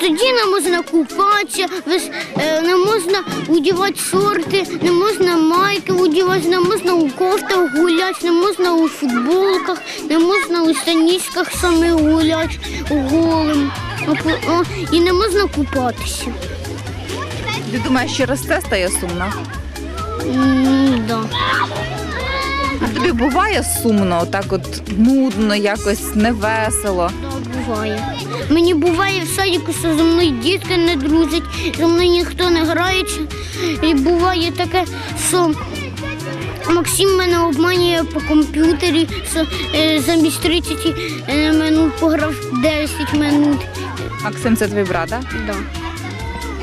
тоді не можна купатися, не можна одягати шорти, не можна майки одягати, не можна у кофтах гуляти, не можна у футболках, не можна у станічках саме гуляти голим. І не можна купатися. Ти думаєш, через це стає сумно? Да. А тобі буває сумно, так от нудно, якось невесело. Да, буває. Мені буває в садіку, що зі мною дітки не друзять, зі мною ніхто не грається. І буває таке, що Максим мене обманює по комп'ютері, що е, замість 30 е, минут пограв 10 минут. Максим, це твій брат, так? Да.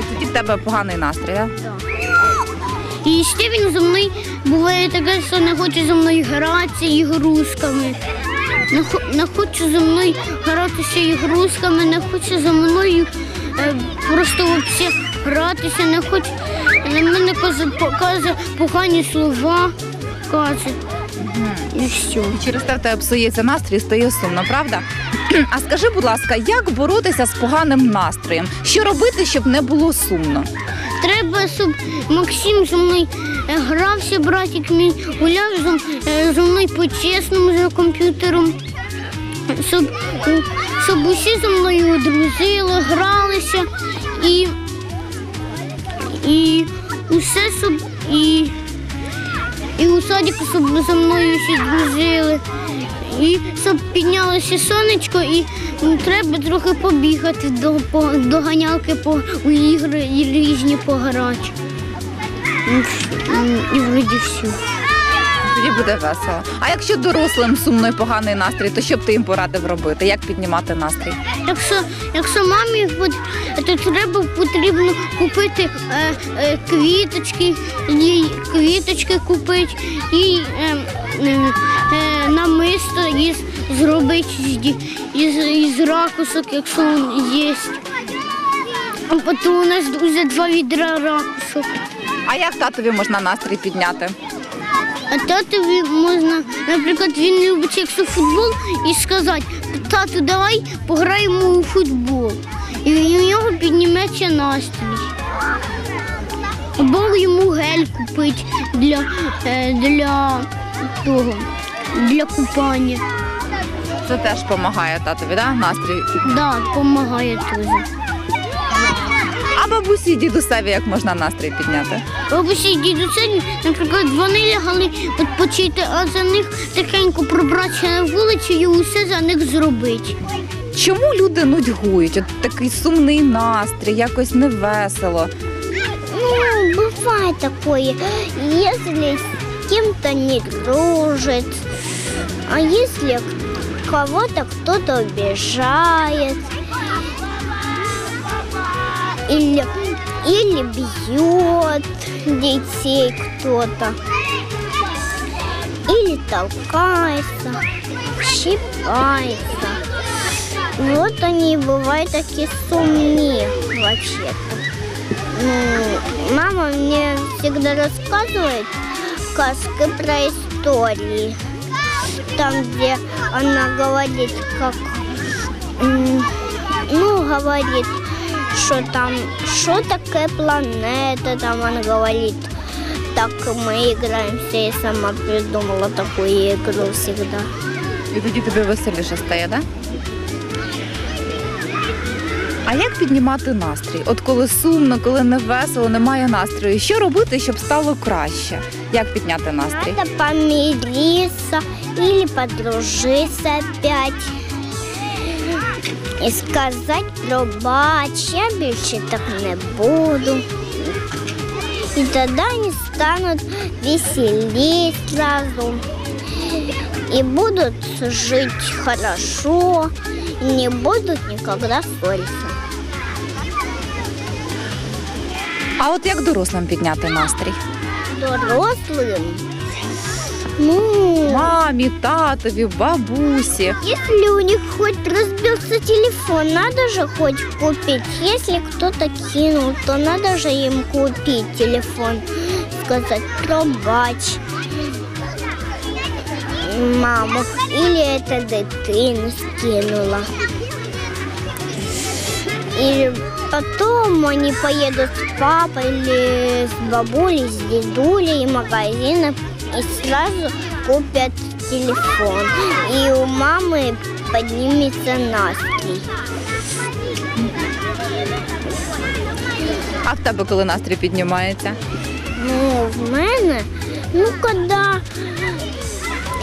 І тоді в тебе поганий настрій, так? І ще він зі мною буває таке, що не хоче зі мною гратися ігрушками. Не, не хоче зі мною гратися ігрушками, не хоче зі мною е, просто взагалі гратися, не хоче. На мене каже, каже погані слова, каже. І все. Через те в тебе псується настрій, стає сумно, правда? А скажи, будь ласка, як боротися з поганим настроєм? Що робити, щоб не було сумно? Треба, щоб Максим зі мною е, грався, братик мій гуляв зі- е, мною по-чесному за комп'ютером. Щоб, щоб усі зі мною дружили, гралися і, і усе, щоб і, і у садіку, щоб зі мною всі дружили. І щоб піднялося сонечко, і треба трохи побігати до, по, до ганялки по, у ігри і різні пограти. М, І вроді все. Тоді буде весело. А якщо дорослим сумно і поганий настрій, то що б ти їм порадив робити? Як піднімати настрій? Якщо, якщо мамі то треба потрібно купити е, е, квіточки, їй квіточки купити і е, е, е, намисто із, зробити з, із, із ракусок, якщо він є. А потім у нас вже два відра ракушок. А як татові можна настрій підняти? А татові можна, наприклад, він любить, якщо футбол, і сказати, тату, давай пограємо у футбол. І у нього підніметься настрій. Або йому гель купити для, е, для того, для купання. Це теж допомагає татові, да? настрій. Да, допомагає теж. А бабусі і дідусеві як можна настрій підняти? Бабусі і дідусі, наприклад, вони лягали відпочити, а за них тихенько пробратися на вулицю і усе за них зробити. Чому люди нудьгують? От такий сумний настрій, якось невесело. Ну, бывает такое, если с кем-то не дружит, а если кого-то кто-то обижает, или, или бьет детей кто-то, или толкается, щипается. Вот они бывают такие сумные вообще-то. Ну, мама мне всегда рассказывает сказки про истории. Там, где она говорит, как... Ну, говорит, что там, что такое планета, там она говорит. Так мы играемся, я сама придумала такую игру всегда. І тоді тобі веселіше стає, да? А як піднімати настрій? От коли сумно, коли не весело, немає настрою. Що робити, щоб стало краще? Як підняти настрій? Надо помириться или подружиться опять. І сказати пробач, я більше так не буду. І тоді вони стануть веселее сразу. И будут жить хорошо, и не будут никогда ссориться. А от як дорослим підняти настрій? Дорослым, ну, Мамі, татові, бабусі. Если у них хоть разбился телефон, надо же хоть купить. Если кто-то кинул, то надо же им купить телефон. Сказать, пробач маму. Или это дитину скинула. Или Потом они поедут с папой или с бабулей, с дедулей в магазин и сразу купят телефон. И у мамы поднимется настрой. А в тебе коли настрій піднімається? Ну, в мене, ну, когда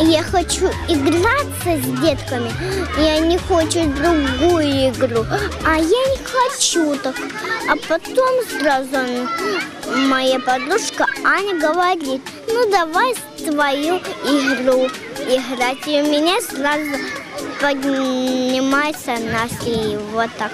я хочу играться с детками, и они хотят другую игру, а я не хочу так. А потом сразу моя подружка Аня говорит, ну давай твою игру играть. И у меня сразу поднимается настрой вот так.